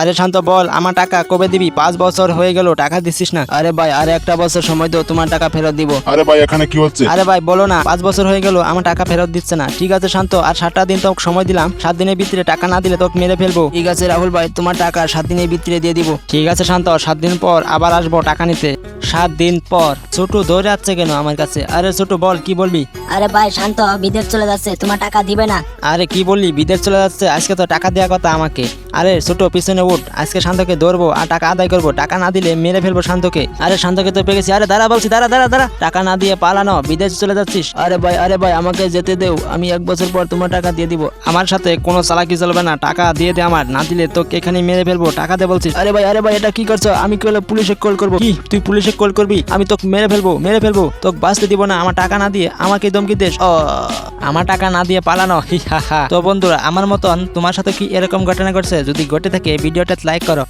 আরে শান্ত বল আমার টাকা কবে দিবি? পাঁচ বছর হয়ে গেল টাকা দিছিস না। আরে ভাই আরে একটা বছর সময় তো তোমার টাকা ফেরত দিব। আরে ভাই এখানে কি হচ্ছে? আরে ভাই বলো না পাঁচ বছর হয়ে গেল আমার টাকা ফেরত দিচ্ছে না। ঠিক আছে শান্ত আর সাতটা দিন তোকে সময় দিলাম সাত দিনের ভিতরে টাকা না দিলে তোকে মেরে ফেলব। ঠিক আছে রাহুল ভাই তোমার টাকা সাত দিনের ভিতরে দিয়ে দিব। ঠিক আছে শান্ত সাত দিন পর আবার আসব টাকা নিতে। সাত দিন পর। ছোট দৌড়ে যাচ্ছে কেন আমার কাছে? আরে ছোট বল কি বলবি? আরে ভাই শান্ত বিদেশ চলে যাচ্ছে তোমার টাকা দিবে না। আরে কি বললি বিদেশ চলে যাচ্ছে আজকে তো টাকা দেওয়ার কথা আমাকে। আরে, ছোট পিছনে উঠ। আজকে শান্তকে ধরবো আর টাকা আদায় করব। টাকা না দিলে মেরে ফেলব শান্তকে। আরে, শান্তকে তো পেয়ে গেছি আরে, দাঁড়া বলছি, দাঁড়া দাঁড়া দাঁড়া। টাকা না দিয়ে পালানো, বিদেশ চলে যাচ্ছিস। আরে ভাই আরে ভাই, আমাকে যেতে দেও। আমি এক বছর পর তোমার টাকা দিয়ে দিব। আমার সাথে কোনো চালাকি চলবে না। টাকা দিয়ে দে আমার। না দিলে তোকে এখানে মেরে ফেলব। টাকা দে বলছিস। আরে ভাই আরে ভাই, এটা কি করছ? আমি কি পুলিশে কল করব? কি? তুই পুলিশে কল করবি? আমি তোকে মেরে ফেলব মেরে ফেলব। তোকে বাঁচতে দিব না। আমার টাকা না দিয়ে আমাকে দমকি দেশ ও, আমার টাকা না দিয়ে পালানো। হা। তো বন্ধুরা, আমার মতন তোমার সাথে কি এরকম ঘটনা ঘটছে? যদি ঘটে থাকে ভিডিওটা লাইক করো।